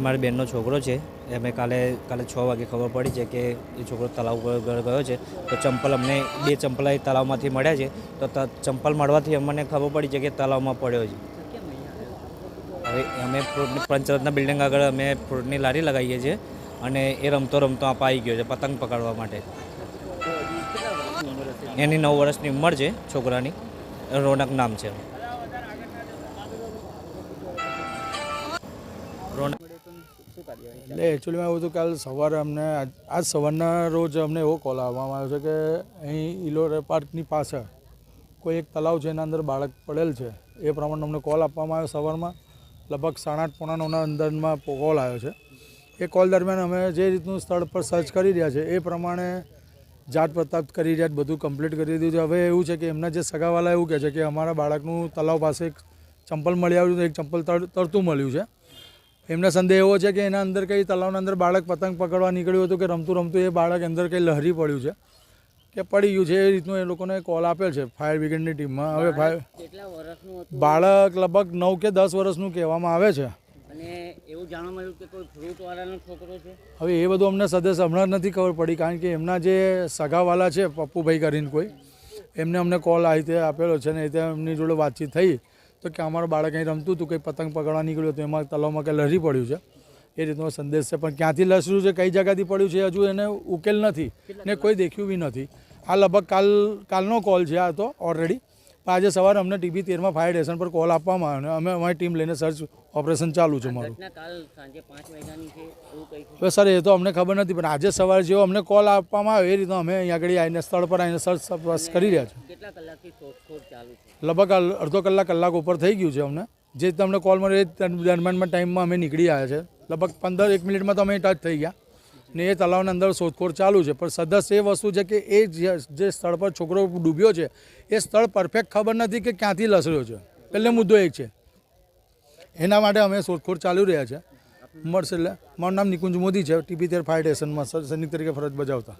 અમારી બેનનો છોકરો છે અમે કાલે કાલે છ વાગે ખબર પડી છે કે એ છોકરો તળાવ પર ગયો છે. તો ચંપલ અમને, બે ચંપલ એ તળાવમાંથી મળ્યા છે. તો ચંપલ મળવાથી અમને ખબર પડી છે કે તળાવમાં પડ્યો છે. હવે અમે પંચરત્ન બિલ્ડિંગ આગળ અમે ફ્રૂટની લારી લગાવીએ છીએ અને એ રમતો રમતો આપ આવી ગયો છે પતંગ પકડવા માટે. એની નવ વર્ષની ઉંમર છે છોકરાની. રોનક નામ છે. એટલે એકચ્યુઅલીમાં એવું હતું કાલ સવારે અમને આજ સવારના રોજ અમને એવો કોલ આવવામાં આવ્યો છે કે અહીં ઇલોરે પાર્કની પાછળ કોઈ એક તલાવ છે, એના અંદર બાળક પડેલ છે. એ પ્રમાણે અમને કોલ આપવામાં આવ્યો સવારમાં. લગભગ સાડા આઠ પોણા નવના અંદરમાં કોલ આવ્યો છે. એ કોલ દરમિયાન અમે જે રીતનું સ્થળ પર સર્ચ કરી રહ્યા છે, એ પ્રમાણે જાત પ્રતાપ કરી રહ્યા બધું કમ્પ્લીટ કરી દીધું છે. હવે એવું છે કે એમના જે સગાવાલા એવું કહે છે કે અમારા બાળકનું તલાવ પાસે એક ચંપલ મળી આવ્યું છે, એક ચંપલ તર- તરતું મળ્યું છે. એમને સંદેહ એવો છે કે એના અંદર કંઈ તલાવના અંદર બાળક પતંગ પકડવા નીકળ્યું હતું કે રમતું રમતું એ બાળક અંદર કંઈ લહરી પડ્યું છે કે પડી ગયું છે એ રીતનું એ લોકોને કોલ આપેલ છે ફાયર બ્રિગેડની ટીમમાં હવે ફાયર બાળક લગભગ નવ કે દસ વર્ષનું કહેવામાં આવે છે. હવે એ બધું અમને સદસ્ય હમણાં નથી ખબર પડી કારણ કે એમના જે સગાવાલા છે પપ્પુભાઈ કરીને કોઈ એમને અમને કોલ આ રીતે આપેલો છે ને એ રીતે એમની જોડે વાતચીત થઈ. તો કે અમારું બાળક અહીં રમતું હતું, કંઈ પતંગ પકડવા નીકળ્યું હતું, એમાં તલાવમાં કંઈ લહરી પડ્યું છે. એ રીતનો સંદેશ છે. પણ ક્યાંથી લસર્યું છે, કઈ જગ્યાથી પડ્યું છે, હજુ એને ઉકેલ નથી ને કોઈ દેખ્યું બી નથી. આ લગભગ કાલ, કાલનો કોલ છે આ તો ઓલરેડી પણ આજે સવારે અમને ટીબી તેરમાં ફાયર સ્ટેશન પર કોલ આપવામાં આવ્યો અને અમે અમારી ટીમ લઈને સર્ચ ઓપરેશન ચાલુ છે મારું. સર એ તો અમને ખબર નથી પણ આજે સવારે જેવો અમને કોલ આપવામાં આવ્યો એ રીતે અમે અહીંયા આગળ આવીને સ્થળ પર આવીને સર્ચ તપાસ કરી રહ્યા છીએ. લગભગ અડધો કલાક કલાક ઉપર થઈ ગયું છે અમને. જે તમને કોલ મળ્યો એ દરમિયાનમાં ટાઈમમાં અમે નીકળી આવ્યા છે. લગભગ પંદર એક મિનિટમાં તો અમે ટચ થઈ ગયા. ને એ તલાવના અંદર શોધખોળ ચાલુ છે. પણ સદસ એ વસ્તુ છે કે એ જે સ્થળ પર છોકરો ડૂબ્યો છે, એ સ્થળ પરફેક્ટ ખબર નથી કે ક્યાંથી લસડ્યો છે. એટલે મુદ્દો એક છે. એના માટે અમે શોધખોળ ચાલુ રહ્યા છે. મળશે એટલે. મારું નામ નિકુંજ મોદી છે. ટીપી તેર ફાયર સ્ટેશનમાં સૈનિક તરીકે ફરજ બજાવતા.